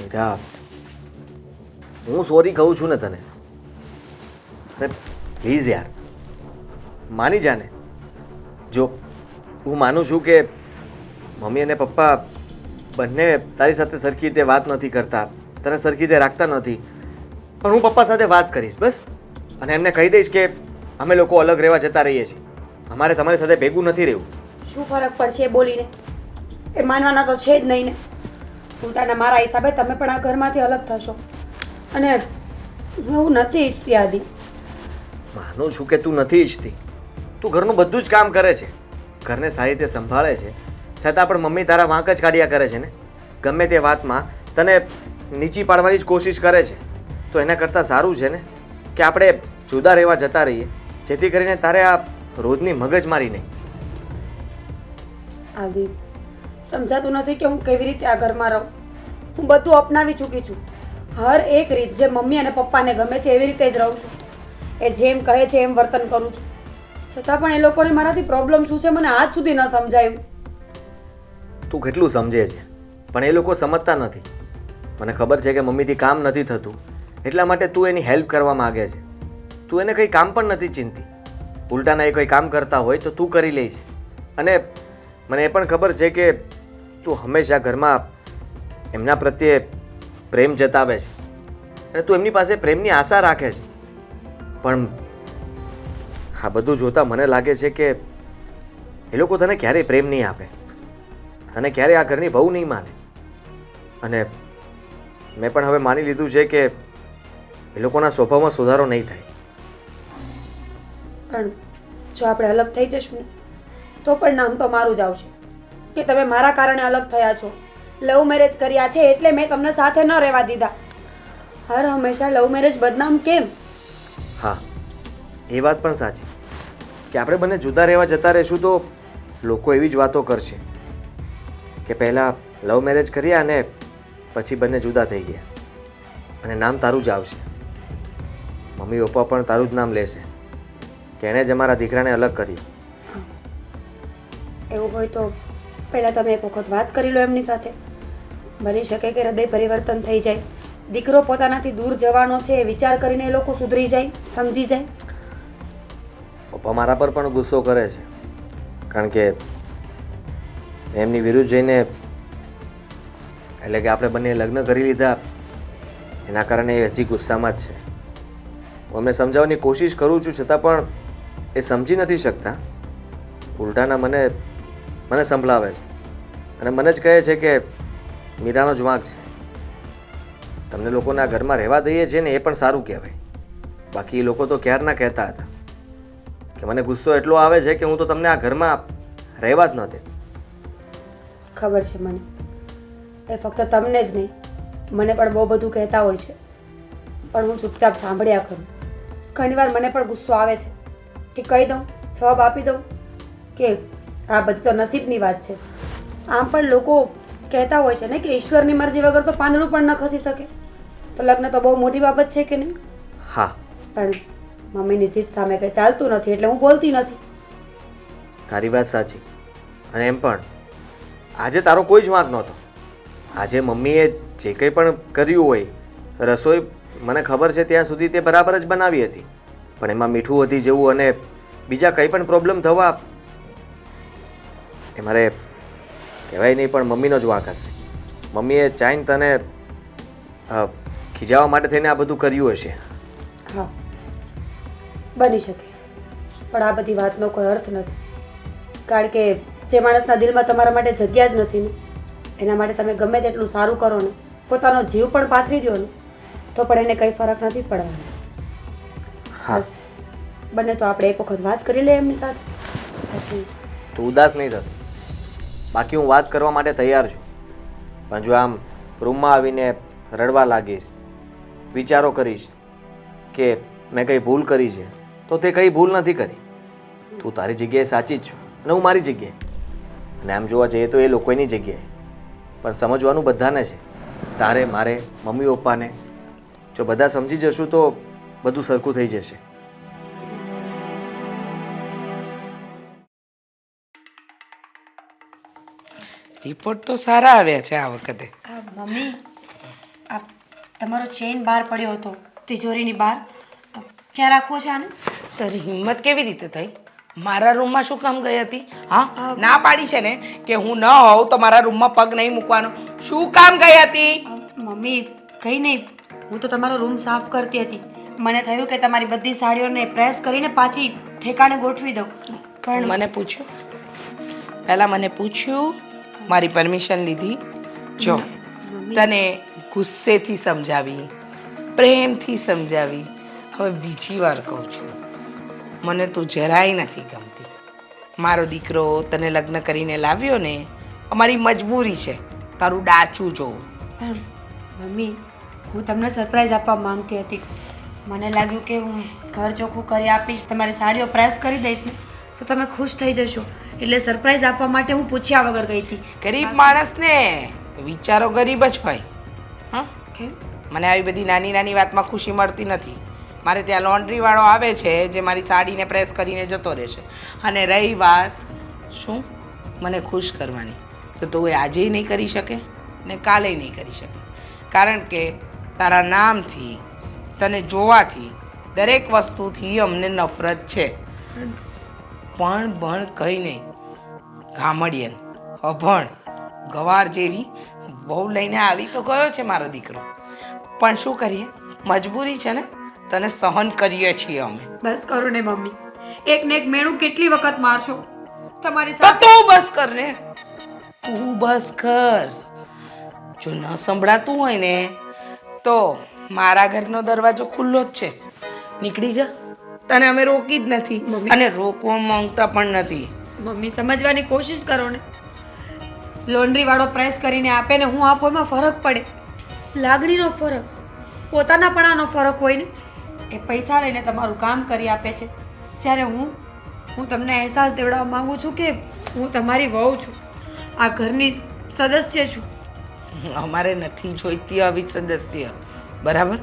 બેટા, હું સોરી કહું છું ને તને. અરે પ્લીઝ યાર, માની જાને જો, હું માનું છું કે મમ્મી અને પપ્પા બંને તારી સાથે સરખી રીતે વાત નથી કરતા, તને સરખી રીતે રાખતા નથી. પણ હું પપ્પા સાથે વાત કરીશ, બસ. અને એમને કહી દઈશ કે અમે લોકો અલગ રહેવા જતા રહીએ છીએ. અમારે તમારી સાથે ભેગું નથી રહેવું. શું ફરક પડશે બોલીને? એ માનવાના તો છે જ નહીં ને. ઉલટાના મારા હિસાબે તમે પણ આ ઘરમાંથી અલગ થશો. અને હું નથી ઈચ્છતી આદિ. માનું છું કે તું નથી ઈચ્છતી. તું ઘરનું બધું જ કામ કરે છે. ઘરને સારી રીતે સંભાળે છે. છતાં પણ મમ્મી તારા વાંક જ કાઢ્યા કરે છે ને? ગમે તે વાતમાં તને નીચી પાડવાની જ કોશિશ કરે છે. તો એના કરતાં સારું છે ને? કે આપણે જુદા રહેવા જતા રહીએ. જેથી કરીને તારે આ રોજની મગજમારી નહીં આદિ સમજાતું નથી કે હું કેવી રીતે આ ઘરમાં રહું. હું બધું અપનાવી ચૂકી છું. હર એક રીત જે મમ્મી અને પપ્પાને ગમે છે એવી રીતે જ રહું છું. એ જેમ કહે છે એમ વર્તન કરું છું. છતાં પણ એ લોકોને મારાથી પ્રોબ્લેમ શું છે મને આજ સુધી ન સમજાયું. તું કેટલું સમજે છે? પણ એ લોકો સમજતા નથી. મને ખબર છે કે મમ્મીથી કામ નથી થતું. એટલા માટે તું એની હેલ્પ કરવા માગે છે. તું એને કંઈ કામ પણ નથી ચિંતી. ઉલટાના એ કંઈ કામ કરતા હોય તો તું કરી લે છે. અને મને એ પણ ખબર છે કે તું હંમેશા ઘરમાં એમના પ્રત્યે પ્રેમ જતાવે છે અને તું એમની પાસે પ્રેમની આશા રાખે છે. પણ આ બધું જોતાં મને લાગે છે કે એ લોકો તને ક્યારેય પ્રેમ નહીં આપે. તને ક્યારેય આ ઘરની બહુ નહીં માને. અને મેં પણ હવે માની લીધું છે કે એ લોકોના સ્વભાવમાં સુધારો નહીં થાય. પણ જો આપણે અલગ થઈ જશું તો પણ નામ તો મારું જ આવશે. કે તમે મારા કારણે અલગ થયા છો. લવ મેરેજ કર્યા છે એટલે મેં તમને સાથે ન રહેવા દીધા. હર હંમેશા લવ મેરેજ બદનામ કેમ? હા એ વાત પણ સાચી. કે આપણે બંને જુદા રહેવા જતા રહીશું તો લોકો એવી જ વાતો કરશે. કે પહેલાં લવ મેરેજ કર્યા અને પછી બંને જુદા થઈ ગયા. અને નામ તારું જ આવશે. મમ્મી પપ્પા પણ તારું જ નામ લેશે. કે એણે જ અમારા દીકરાને અલગ કર્યું. એવું હોય તો પહેલાં તમે એક વખત વાત કરી લો એમની સાથે. બની શકે કે હૃદય પરિવર્તન થઈ જાય. દીકરો પોતાનાથી દૂર જવાનો છે એ વિચાર કરીને એ લોકો સુધરી જાય, સમજી જાય. પપ્પા મારા પર પણ ગુસ્સો કરે છે. કારણ કે એમની વિરુદ્ધ જઈને, એટલે કે આપણે બંને લગ્ન કરી લીધા, એના કારણે એ હજી ગુસ્સામાં જ છે. હું અમને સમજાવવાની કોશિશ કરું છું, છતાં પણ એ સમજી નથી શકતા. ઉલટાના મને મને સંભળાવે છે. અને મને જ કહે છે કે મીરાનો જ વાંક છે. તમને લોકોના ઘરમાં રહેવા દઈએ છીએ ને એ પણ સારું કહેવાય. બાકી એ લોકો તો ક્યારના કહેતા હતા કે મને ગુસ્સો એટલો આવે છે કે હું તો તમને આ ઘરમાં રહેવા જ ન દે. ખબર છે મને. એ ફક્ત તમને જ નહીં, મને પણ બહુ બધું કહેતા હોય છે. પણ હું ચૂપચાપ સાંભળ્યા કરું. ઘણીવાર મને પણ ગુસ્સો આવે છે કે કહી દઉં, જવાબ આપી દઉં કે આ બધી તો નસીબની વાત છે. આમ પણ લોકો કહેતા હોય છે ને કે ઈશ્વરની મરજી વગર તો પાંદડું પણ ન ખસી શકે? તો લગ્ન તો બહુ મોટી બાબત છે કે નહીં? હા. પણ મમ્મીની જીત સામે કંઈ ચાલતું નથી એટલે હું બોલતી નથી. તારી વાત સાચી. અને એમ પણ આજે તારો કોઈ જ વાંક નહોતો. આજે મમ્મીએ જે કંઈ પણ કર્યું હોય રસોઈ મને ખબર છે ત્યાં સુધી તે બરાબર જ બનાવી હતી. પણ એમાં મીઠું હતી જેવું અને બીજા કંઈ પણ પ્રોબ્લેમ થવા એ મારે કહેવાય નહીં પણ મમ્મીનો જ વાંક હશે. મમ્મીએ ચાઈન તને ખીજાવા માટે થઈને આ બધું કર્યું હશે. હા. બની શકે. પણ આ બધી વાતનો કોઈ અર્થ નથી. કારણ કે જે માણસના દિલમાં તમારા માટે જગ્યા જ નથી ને એના માટે તમે ગમે તેટલું સારું કરો ને પોતાનો જીવ પણ પાથરી દો ને તો પણ એને કંઈ ફરક નથી પડવાનો. હા. બસ. બને તો આપણે એક વખત વાત કરી લઈએ એમની સાથે. પછી તું ઉદાસ નહીં થતો. બાકી હું વાત કરવા માટે તૈયાર છું. પણ જો આમ રૂમમાં આવીને રડવા લાગીશ, વિચારો કરીશ કે મેં કંઈ ભૂલ કરી છે, તો તે કંઈ ભૂલ નથી કરી. તું તારી જગ્યાએ સાચી જ છું અને હું મારી જગ્યાએ. અને આમ જોવા જઈએ તો એ લોકોની જગ્યાએ. પણ સમજવાનું બધાને છે. તારે, મારે, મમ્મી, પપ્પાને જો બધા સમજી જશું તો બધું સરખું થઈ જશે. રિપોર્ટ તો સારા આવ્યા છે આ વખતે. મમ્મી આ તમારો ચેન બહાર પડ્યો હતો તિજોરીની બહાર. ક્યાં રાખવો છે આને? તારી હિંમત કેવી રીતે થઈ? મારા રૂમમાં શું કામ ગઈ હતી? હા? ના પાડી છે ને કે હું ન હોઉં તો મારા રૂમમાં પગ નહીં મૂકવાનો. શું કામ ગઈ હતી? મમ્મી કંઈ નહીં. હું તો તમારો રૂમ સાફ કરતી હતી. મને થયું કે તમારી બધી સાડીઓને પ્રેસ કરીને પાછી ઠેકાણે ગોઠવી દઉં. પણ મને પૂછ્યું? પહેલાં મને પૂછ્યું મારી પરમિશન લીધી. જો તને ગુસ્સેથી સમજાવી પ્રેમથી સમજાવી હવે બીજી વાર કહું છું. મને તું જરાય નથી ગમતી. મારો દીકરો તને લગ્ન કરીને લાવ્યો ને અમારી મજબૂરી છે. તારું ડાચું જોવું પણ મમ્મી હું તમને સરપ્રાઈઝ આપવા માંગતી હતી. મને લાગ્યું કે હું ઘર ચોખ્ખું કરી આપીશ તમારી સાડીઓ પ્રેસ કરી દઈશ ને તો તમે ખુશ થઈ જશો. એટલે સરપ્રાઈઝ આપવા માટે હું પૂછ્યા વગર ગઈ હતી. ગરીબ માણસને વિચારો ગરીબ જ હોય. હા? કેમ? મને આવી બધી નાની નાની વાતમાં ખુશી મળતી નથી. મારે ત્યાં લોન્ડ્રી વાળો આવે છે જે મારી સાડીને પ્રેસ કરીને જતો રહેશે. અને રહી વાત શું? મને ખુશ કરવાની. તો તું એ આજે નહીં કરી શકે ને કાલે નહીં કરી શકે. કારણ કે તારા નામથી તને જોવાથી દરેક વસ્તુથી અમને નફરત છે. પણ ભણ કંઈ નહીં. ગામડિયન અભણ ગવાર જેવી વહુ લઈને આવી તો ગયો છે મારો દીકરો. પણ શું કરીએ? મજબૂરી છે ને? તને સહન કરીએ છીએ અમે. બસ કરો ને મમ્મી. એક ને એક મેણું કેટલી વખત મારશો? તમારી સાથે તું બસ કર ને. તું બસ કર. જો ન સંભળાતું હોય ને તો મારા ઘરનો દરવાજો ખુલ્લો જ છે. નીકળી જા. તને અમે રોકી જ નથી. અને રોકવા માંગતા પણ નથી. મમ્મી, સમજવાની કોશિશ કરો ને. લોન્ડ્રીવાળો પ્રેસ કરીને આપે ને હું આપો, એમાં ફરક પડે. લાગણીનો ફરક, પોતાનાપણાનો ફરક હોય ને, એ પૈસા લઈને તમારું કામ કરી આપે છે. જ્યારે હું હું તમને અહેસાસ દેવડાવવા માગું છું કે હું તમારી વહુ છું, આ ઘરની સદસ્ય છું. અમારે નથી જોઈતી આવી સદસ્ય, બરાબર?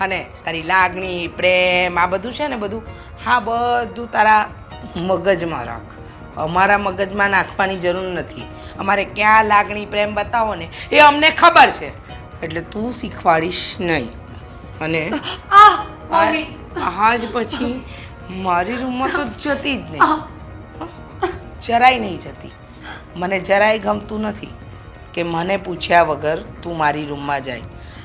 અને તારી લાગણી, પ્રેમ, આ બધું છે ને બધું, હા, બધું તારા મગજમાં રાખ. અમારા મગજમાં નાખવાની જરૂર નથી. અમારે ક્યાં લાગણી પ્રેમ બતાવો ને એ અમને ખબર છે. એટલે તું શીખવાડીશ નહીં. અને આજ પછી મારી રૂમમાં તો જતી જ નહીં. જરાય નહીં જતી. મને જરાય ગમતું નથી કે મને પૂછ્યા વગર તું મારી રૂમમાં જાય.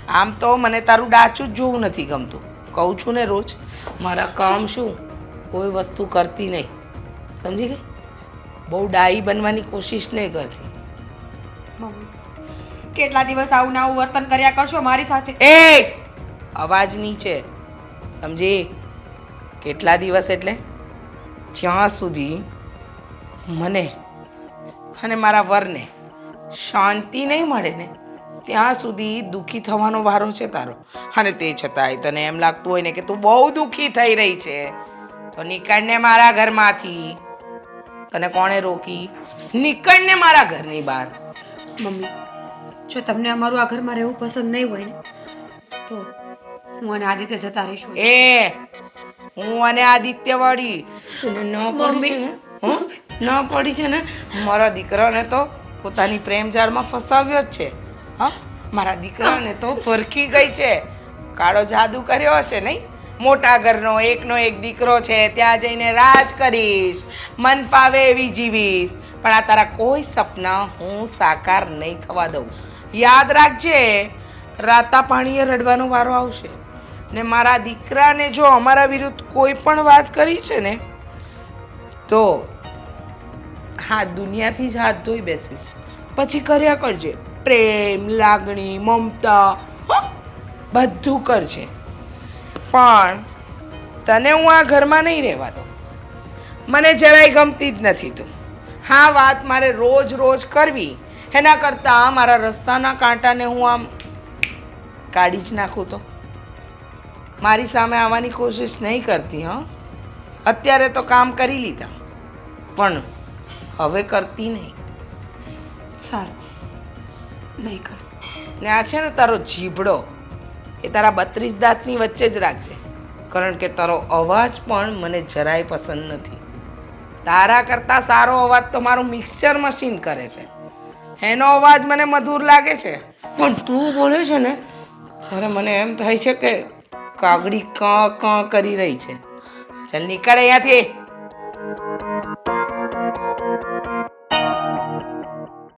આમ તો મને તારું ડાચું જ જોવું નથી ગમતું. કહું છું ને રોજ મારા કામ શું? કોઈ વસ્તુ કરતી નહીં. સમજી ગઈ? બહુ ડાઈ બનવાની કોશિશ નહીં કરતી. મમ્મી કેટલા દિવસ આવું ને વર્તન કર્યા કરશો મારી સાથે? એ અવાજ નીચે સમજી? કેટલા દિવસ એટલે? જ્યાં સુધી મને અને મારા વરને શાંતિ નહીં મળે ને ત્યાં સુધી દુઃખી થવાનો વારો છે તારો. અને તે છતાંય તને એમ લાગતું હોય ને કે તું બહુ દુઃખી થઈ રહી છે તો નીકળને મારા ઘરમાંથી. તને કોણે રોકી? નીકળને મારા ઘરની બહાર. મમ્મી જો તમને અમારું આ ઘરમાં રહેવું પસંદ નહીં હોય ને તો હું અને આદિત્ય જતા રહીશું. એ હું અને આદિત્ય વાળી. તને ન પડી છે ને? હં? ન પડી છે ને? મારા દીકરાને તો પોતાની પ્રેમ જાળમાં ફસાવ્યો જ છે. હા? મારા દીકરાને તો પરખી ગઈ છે. કાળો જાદુ કર્યો હશે નહીં? મોટા ઘરનો એકનો એક દીકરો છે, ત્યાં જઈને રાજ કરીશ, મન ફાવે એવી જીવીશ. પણ આ તારા કોઈ સપના હું સાકાર નહીં થવા દઉં. યાદ રાખજે, રાતા પાણીએ રડવાનો વારો આવશે. ને મારા દીકરાને જો અમારા વિરુદ્ધ કોઈ પણ વાત કરી છે ને, તો હા દુનિયાથી જ હાથ ધોઈ બેસીશ. પછી કર્યા કરજે. પ્રેમ, લાગણી, મમતા બધું કરજે. પણ તને હું આ ઘરમાં નહીં રહેવા દઉં. મને જરાય ગમતી જ નથી તું. હા વાત મારે રોજ રોજ કરવી. એના કરતાં મારા રસ્તાના કાંટાને હું આમ કાઢી જ નાખું તો. મારી સામે આવવાની કોશિશ નહીં કરતી હં. અત્યારે તો કામ કરી લીધા પણ હવે કરતી નહીં. સારું. નહીં કર. ને આ છે ને તારો જીભડો. એ તારા બત્રીસ દાંતની વચ્ચે જ રાખજે. કારણ કે તારો અવાજ પણ મને જરાય પસંદ નથી. તારા કરતાં સારો અવાજ તો મારું મિક્સચર મશીન કરે છે. એનો અવાજ મને મધુર લાગે છે. પણ તું બોલે છે ને, ત્યારે મને એમ થાય છે કે કાગડી ક, કાં કરી રહી છે. ચાલ નીકળે અહીંયાથી.